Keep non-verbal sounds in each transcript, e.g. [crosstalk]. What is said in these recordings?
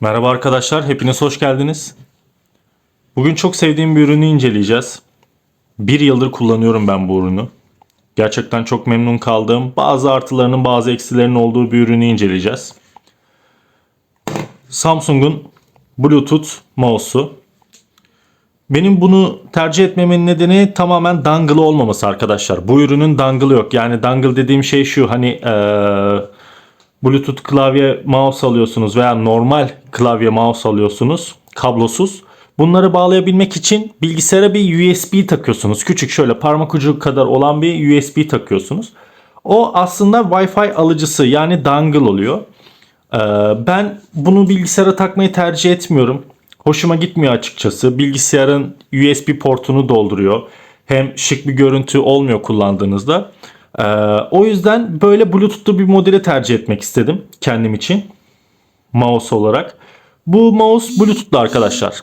Merhaba arkadaşlar, hepiniz hoş geldiniz. Bugün çok sevdiğim bir ürünü inceleyeceğiz. Bir yıldır kullanıyorum ben bu ürünü. Gerçekten çok memnun kaldığım, bazı artılarının bazı eksilerinin olduğu bir ürünü inceleyeceğiz. Samsung'un Bluetooth mouse'u. Benim bunu tercih etmemin nedeni tamamen dongle olmaması arkadaşlar. Bu ürünün dongle'ı yok. Yani dongle dediğim şey şu hani eee Bluetooth klavye mouse alıyorsunuz veya normal klavye mouse alıyorsunuz kablosuz. Bunları bağlayabilmek için bilgisayara bir USB takıyorsunuz. Küçük şöyle parmak ucu kadar olan bir USB takıyorsunuz. O aslında Wi-Fi alıcısı yani dongle oluyor. Ee, ben bunu bilgisayara takmayı tercih etmiyorum. Hoşuma gitmiyor açıkçası. Bilgisayarın USB portunu dolduruyor. Hem şık bir görüntü olmuyor kullandığınızda. Ee, o yüzden böyle Bluetooth'lu bir modeli tercih etmek istedim kendim için. Mouse olarak. Bu mouse Bluetooth'lu arkadaşlar.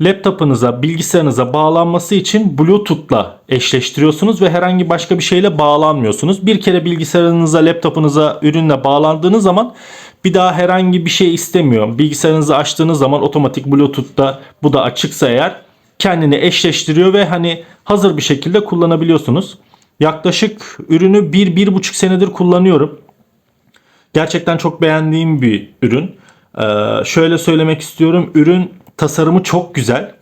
Laptopunuza, bilgisayarınıza bağlanması için Bluetooth'la eşleştiriyorsunuz ve herhangi başka bir şeyle bağlanmıyorsunuz. Bir kere bilgisayarınıza, laptopunuza ürünle bağlandığınız zaman bir daha herhangi bir şey istemiyor. Bilgisayarınızı açtığınız zaman otomatik Bluetooth'ta bu da açıksa eğer kendini eşleştiriyor ve hani hazır bir şekilde kullanabiliyorsunuz. Yaklaşık ürünü 1-1,5 senedir kullanıyorum. Gerçekten çok beğendiğim bir ürün. Ee, şöyle söylemek istiyorum. Ürün tasarımı çok güzel.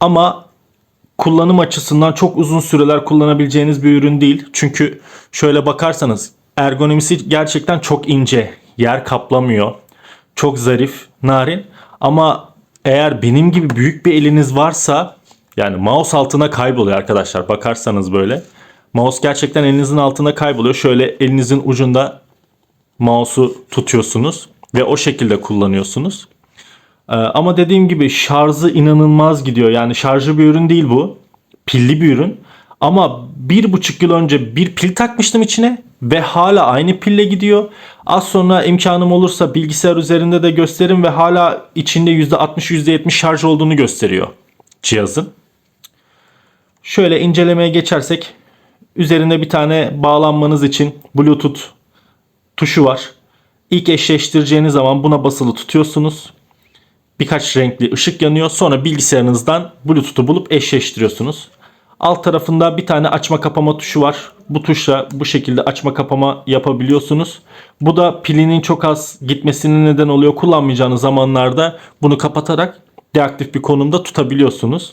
Ama kullanım açısından çok uzun süreler kullanabileceğiniz bir ürün değil. Çünkü şöyle bakarsanız ergonomisi gerçekten çok ince. Yer kaplamıyor. Çok zarif, narin. Ama eğer benim gibi büyük bir eliniz varsa yani mouse altına kayboluyor arkadaşlar. Bakarsanız böyle. Mouse gerçekten elinizin altında kayboluyor. Şöyle elinizin ucunda mouse'u tutuyorsunuz ve o şekilde kullanıyorsunuz. Ee, ama dediğim gibi şarjı inanılmaz gidiyor. Yani şarjı bir ürün değil bu. Pilli bir ürün. Ama bir buçuk yıl önce bir pil takmıştım içine ve hala aynı pille gidiyor. Az sonra imkanım olursa bilgisayar üzerinde de gösteririm ve hala içinde %60 %70 şarj olduğunu gösteriyor cihazın. Şöyle incelemeye geçersek üzerinde bir tane bağlanmanız için Bluetooth tuşu var. İlk eşleştireceğiniz zaman buna basılı tutuyorsunuz. Birkaç renkli ışık yanıyor. Sonra bilgisayarınızdan Bluetooth'u bulup eşleştiriyorsunuz. Alt tarafında bir tane açma kapama tuşu var. Bu tuşla bu şekilde açma kapama yapabiliyorsunuz. Bu da pilinin çok az gitmesine neden oluyor. Kullanmayacağınız zamanlarda bunu kapatarak deaktif bir konumda tutabiliyorsunuz.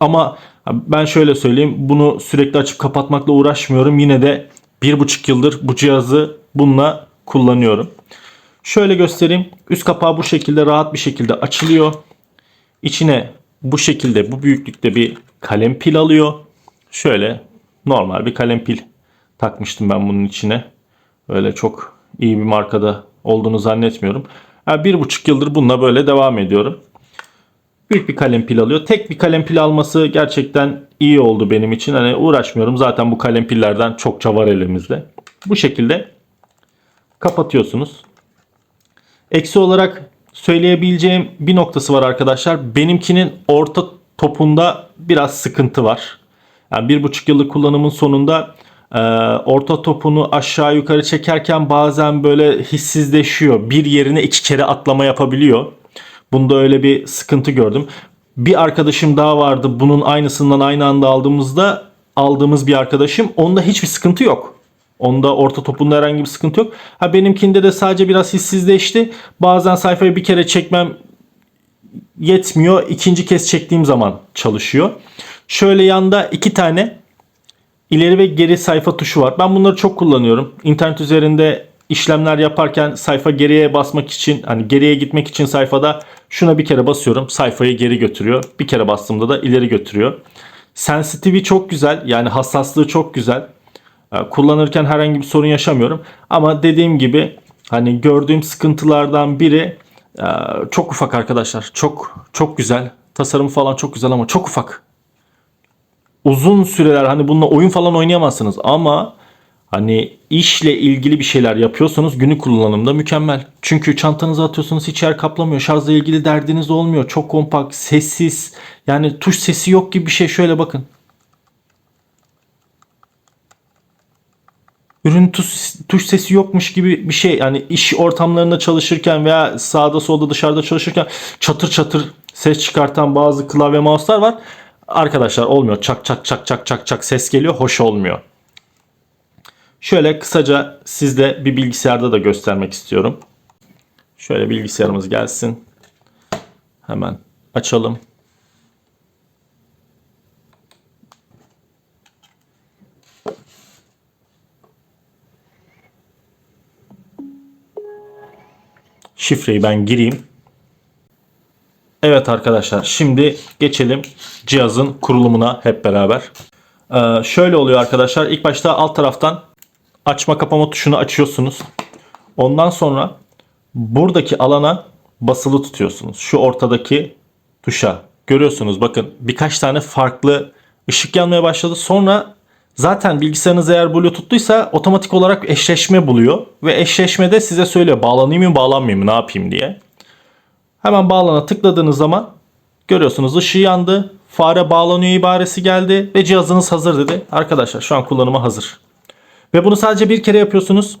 Ama ben şöyle söyleyeyim bunu sürekli açıp kapatmakla uğraşmıyorum. Yine de bir buçuk yıldır bu cihazı bununla kullanıyorum. Şöyle göstereyim. Üst kapağı bu şekilde rahat bir şekilde açılıyor. İçine bu şekilde bu büyüklükte bir kalem pil alıyor. Şöyle normal bir kalem pil takmıştım ben bunun içine. Öyle çok iyi bir markada olduğunu zannetmiyorum. Yani bir buçuk yıldır bununla böyle devam ediyorum. Büyük bir kalem pil alıyor. Tek bir kalem pil alması gerçekten iyi oldu benim için. Hani uğraşmıyorum. Zaten bu kalem pillerden çokça var elimizde. Bu şekilde kapatıyorsunuz. Eksi olarak söyleyebileceğim bir noktası var arkadaşlar. Benimkinin orta topunda biraz sıkıntı var. Yani bir buçuk yıllık kullanımın sonunda e, orta topunu aşağı yukarı çekerken bazen böyle hissizleşiyor. Bir yerine iki kere atlama yapabiliyor. Bunda öyle bir sıkıntı gördüm. Bir arkadaşım daha vardı. Bunun aynısından aynı anda aldığımızda aldığımız bir arkadaşım. Onda hiçbir sıkıntı yok. Onda orta topunda herhangi bir sıkıntı yok. Ha benimkinde de sadece biraz hissizleşti. Bazen sayfayı bir kere çekmem yetmiyor. İkinci kez çektiğim zaman çalışıyor. Şöyle yanda iki tane ileri ve geri sayfa tuşu var. Ben bunları çok kullanıyorum. İnternet üzerinde işlemler yaparken sayfa geriye basmak için hani geriye gitmek için sayfada şuna bir kere basıyorum. Sayfayı geri götürüyor. Bir kere bastığımda da ileri götürüyor. Sensitivi çok güzel. Yani hassaslığı çok güzel. Ee, Kullanırken herhangi bir sorun yaşamıyorum. Ama dediğim gibi hani gördüğüm sıkıntılardan biri e, çok ufak arkadaşlar. Çok çok güzel. Tasarımı falan çok güzel ama çok ufak. Uzun süreler hani bununla oyun falan oynayamazsınız ama hani işle ilgili bir şeyler yapıyorsanız günlük kullanımda mükemmel. Çünkü çantanıza atıyorsunuz hiç yer kaplamıyor. Şarjla ilgili derdiniz olmuyor. Çok kompakt, sessiz. Yani tuş sesi yok gibi bir şey. Şöyle bakın. ürün tuş, tuş sesi yokmuş gibi bir şey. Yani iş ortamlarında çalışırken veya sağda solda dışarıda çalışırken çatır çatır ses çıkartan bazı klavye mouse'lar var. Arkadaşlar olmuyor. Çak çak çak çak çak çak ses geliyor. Hoş olmuyor. Şöyle kısaca sizde bir bilgisayarda da göstermek istiyorum. Şöyle bilgisayarımız gelsin. Hemen açalım. Şifreyi ben gireyim. Evet arkadaşlar şimdi geçelim cihazın kurulumuna hep beraber. Ee, şöyle oluyor arkadaşlar. İlk başta alt taraftan açma kapama tuşunu açıyorsunuz. Ondan sonra buradaki alana basılı tutuyorsunuz. Şu ortadaki tuşa. Görüyorsunuz bakın birkaç tane farklı ışık yanmaya başladı. Sonra zaten bilgisayarınız eğer Bluetooth'luysa otomatik olarak eşleşme buluyor. Ve eşleşmede size söylüyor bağlanayım mı bağlanmayayım mı ne yapayım diye. Hemen bağlana tıkladığınız zaman görüyorsunuz ışığı yandı. Fare bağlanıyor ibaresi geldi ve cihazınız hazır dedi. Arkadaşlar şu an kullanıma hazır. Ve bunu sadece bir kere yapıyorsunuz.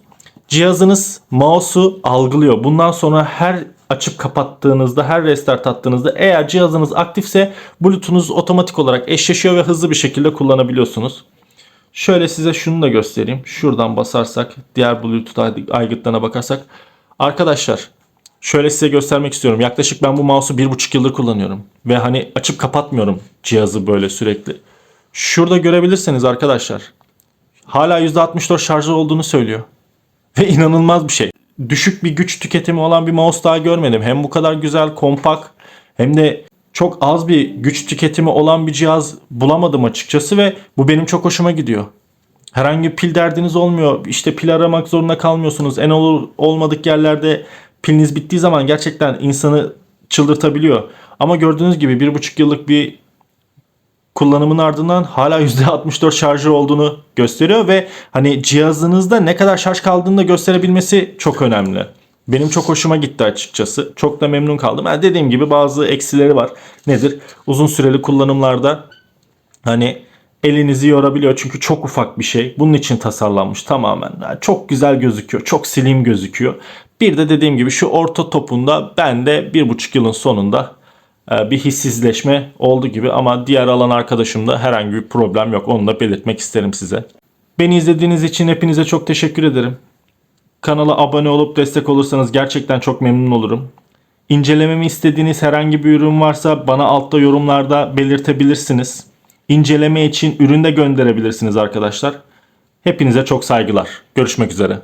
Cihazınız mouse'u algılıyor. Bundan sonra her açıp kapattığınızda, her restart attığınızda eğer cihazınız aktifse Bluetooth'unuz otomatik olarak eşleşiyor ve hızlı bir şekilde kullanabiliyorsunuz. Şöyle size şunu da göstereyim. Şuradan basarsak, diğer Bluetooth aygıtlarına bakarsak. Arkadaşlar şöyle size göstermek istiyorum. Yaklaşık ben bu mouse'u bir buçuk yıldır kullanıyorum. Ve hani açıp kapatmıyorum cihazı böyle sürekli. Şurada görebilirsiniz arkadaşlar. Hala %64 şarjı olduğunu söylüyor. Ve inanılmaz bir şey. Düşük bir güç tüketimi olan bir mouse daha görmedim. Hem bu kadar güzel, kompakt hem de çok az bir güç tüketimi olan bir cihaz bulamadım açıkçası ve bu benim çok hoşuma gidiyor. Herhangi bir pil derdiniz olmuyor. İşte pil aramak zorunda kalmıyorsunuz. En olur olmadık yerlerde piliniz bittiği zaman gerçekten insanı çıldırtabiliyor. Ama gördüğünüz gibi bir buçuk yıllık bir kullanımın ardından hala [laughs] %64 şarjı olduğunu gösteriyor ve hani cihazınızda ne kadar şarj kaldığını da gösterebilmesi çok önemli. Benim çok hoşuma gitti açıkçası. Çok da memnun kaldım. Yani dediğim gibi bazı eksileri var. Nedir? Uzun süreli kullanımlarda hani elinizi yorabiliyor çünkü çok ufak bir şey. Bunun için tasarlanmış tamamen. Yani çok güzel gözüküyor. Çok slim gözüküyor. Bir de dediğim gibi şu orta topunda ben de bir buçuk yılın sonunda bir hissizleşme oldu gibi ama diğer alan arkadaşımda herhangi bir problem yok. Onu da belirtmek isterim size. Beni izlediğiniz için hepinize çok teşekkür ederim. Kanala abone olup destek olursanız gerçekten çok memnun olurum. İncelememi istediğiniz herhangi bir ürün varsa bana altta yorumlarda belirtebilirsiniz. İnceleme için ürün de gönderebilirsiniz arkadaşlar. Hepinize çok saygılar. Görüşmek üzere.